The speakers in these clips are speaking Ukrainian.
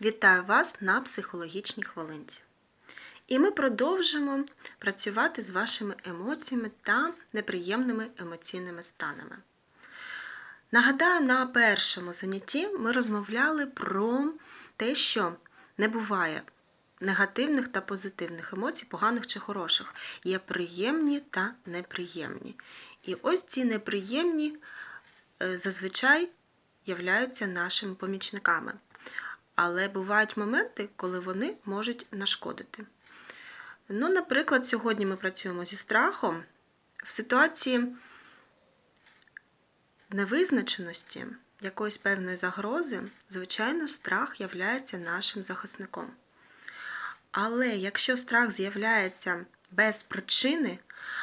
Вітаю вас на психологічній хвилинці. І ми продовжимо працювати з вашими емоціями та неприємними емоційними станами. Нагадаю, на першому занятті ми розмовляли про те, що не буває негативних та позитивних емоцій, поганих чи хороших. Є приємні та неприємні. І ось ці неприємні е, зазвичай являються нашими помічниками. Але бувають моменти, коли вони можуть нашкодити. Ну, наприклад, сьогодні ми працюємо зі страхом в ситуації невизначеності якоїсь певної загрози, звичайно, страх являється нашим захисником. Але якщо страх з'являється без причини,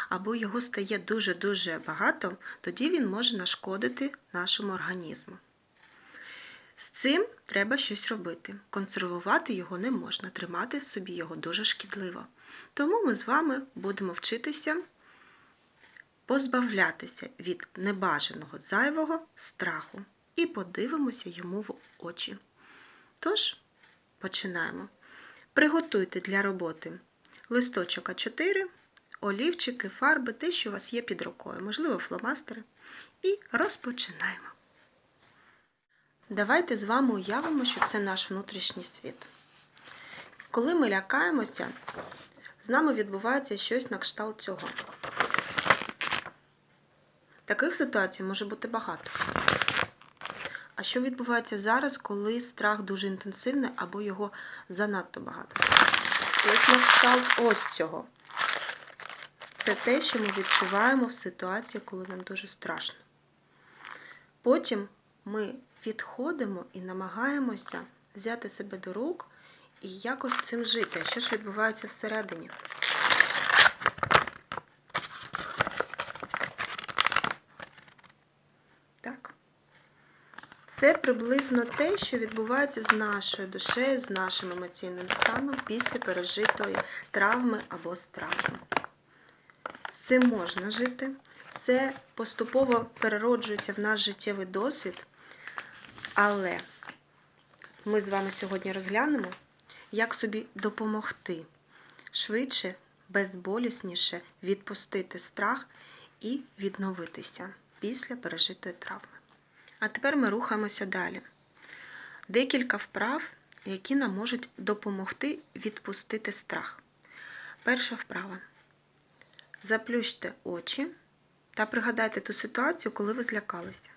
або його стає дуже-дуже багато, тоді він може нашкодити нашому організму. З цим треба щось робити. Консервувати його не можна, тримати в собі його дуже шкідливо. Тому ми з вами будемо вчитися позбавлятися від небажаного зайвого страху і подивимося йому в очі. Тож, починаємо. Приготуйте для роботи листочок А4, олівчики, фарби, те, що у вас є під рукою, можливо, фломастери. І розпочинаємо. Давайте з вами уявимо, що це наш внутрішній світ. Коли ми лякаємося, з нами відбувається щось на кшталт цього. Таких ситуацій може бути багато. А що відбувається зараз, коли страх дуже інтенсивний або його занадто багато? Ось на кшталт ось цього. Це те, що ми відчуваємо в ситуації, коли нам дуже страшно. Потім ми відходимо і намагаємося взяти себе до рук і якось цим жити. Що ж відбувається всередині? Так. Це приблизно те, що відбувається з нашою душею, з нашим емоційним станом після пережитої травми або страху. З цим можна жити. Це поступово перероджується в наш життєвий досвід. Але ми з вами сьогодні розглянемо, як собі допомогти швидше, безболісніше відпустити страх і відновитися після пережитої травми. А тепер ми рухаємося далі. Декілька вправ, які нам можуть допомогти відпустити страх. Перша вправа. Заплющте очі та пригадайте ту ситуацію, коли ви злякалися.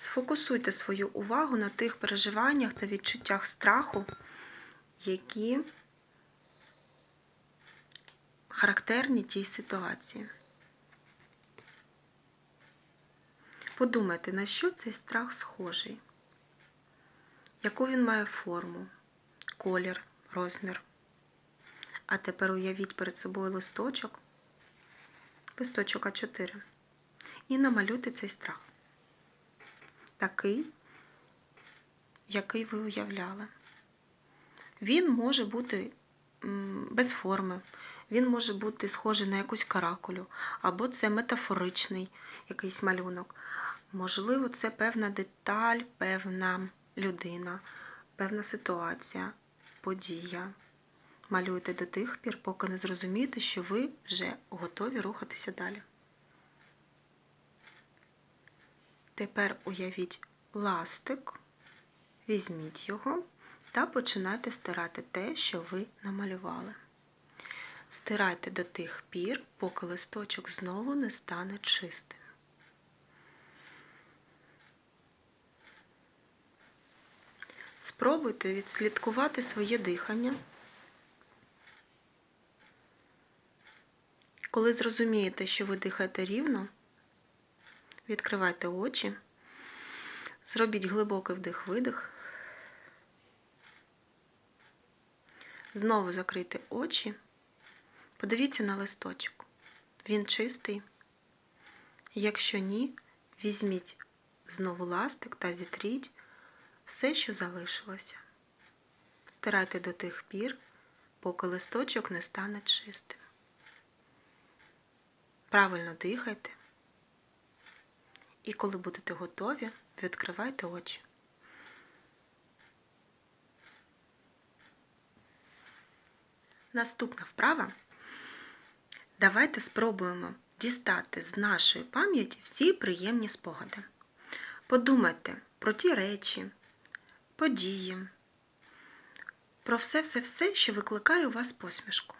Сфокусуйте свою увагу на тих переживаннях та відчуттях страху, які характерні тій ситуації. Подумайте, на що цей страх схожий, яку він має форму, колір, розмір. А тепер уявіть перед собою листочок, листочок А4, і намалюйте цей страх такий, який ви уявляли. Він може бути без форми, він може бути схожий на якусь каракулю, або це метафоричний якийсь малюнок. Можливо, це певна деталь, певна людина, певна ситуація, подія. Малюйте до тих пір, поки не зрозумієте, що ви вже готові рухатися далі. Тепер уявіть ластик, візьміть його та починайте стирати те, що ви намалювали. Стирайте до тих пір, поки листочок знову не стане чистим. Спробуйте відслідкувати своє дихання. Коли зрозумієте, що ви дихаєте рівно, Відкривайте очі, зробіть глибокий вдих-видих. Знову закрийте очі, подивіться на листочок. Він чистий. Якщо ні, візьміть знову ластик та зітріть все, що залишилося. Стирайте до тих пір, поки листочок не стане чистим. Правильно дихайте. І коли будете готові, відкривайте очі. Наступна вправа. Давайте спробуємо дістати з нашої пам'яті всі приємні спогади. Подумайте про ті речі, події, про все-все-все, що викликає у вас посмішку,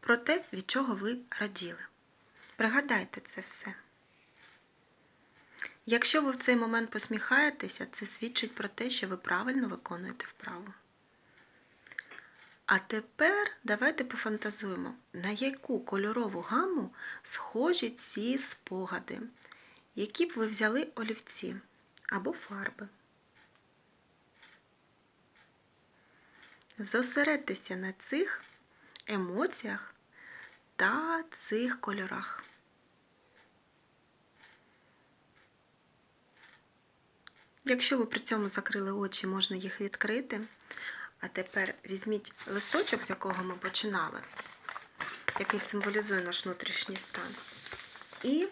про те, від чого ви раділи. Пригадайте це все. Якщо ви в цей момент посміхаєтеся, це свідчить про те, що ви правильно виконуєте вправу. А тепер давайте пофантазуємо, на яку кольорову гаму схожі ці спогади, які б ви взяли олівці або фарби. Зосередьтеся на цих емоціях та цих кольорах. Якщо ви при цьому закрили очі, можна їх відкрити. А тепер візьміть листочок, з якого ми починали, який символізує наш внутрішній стан, і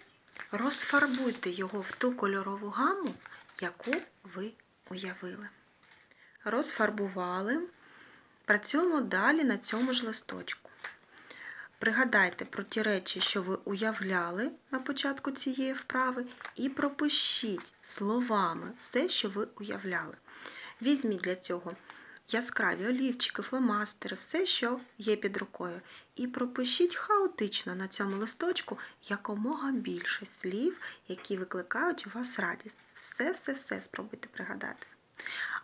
розфарбуйте його в ту кольорову гаму, яку ви уявили. Розфарбували, працюємо далі на цьому ж листочку. Пригадайте про ті речі, що ви уявляли на початку цієї вправи, і пропишіть словами все, що ви уявляли. Візьміть для цього яскраві олівчики, фломастери, все, що є під рукою. І пропишіть хаотично на цьому листочку якомога більше слів, які викликають у вас радість. Все-все-все спробуйте пригадати.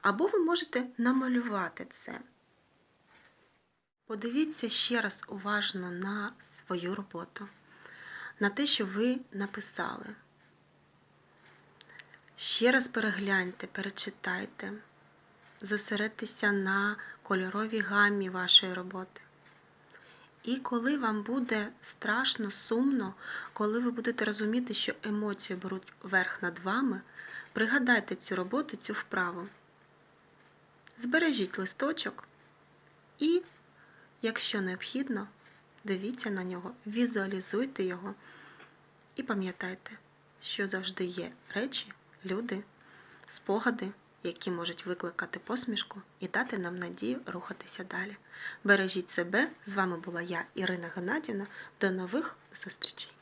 Або ви можете намалювати це. Подивіться ще раз уважно на свою роботу, на те, що ви написали. Ще раз перегляньте, перечитайте, зосередьтеся на кольоровій гамі вашої роботи. І коли вам буде страшно, сумно, коли ви будете розуміти, що емоції беруть верх над вами, пригадайте цю роботу, цю вправу. Збережіть листочок і Якщо необхідно, дивіться на нього, візуалізуйте його і пам'ятайте, що завжди є речі, люди, спогади, які можуть викликати посмішку і дати нам надію рухатися далі. Бережіть себе. З вами була я, Ірина Геннадівна. До нових зустрічей!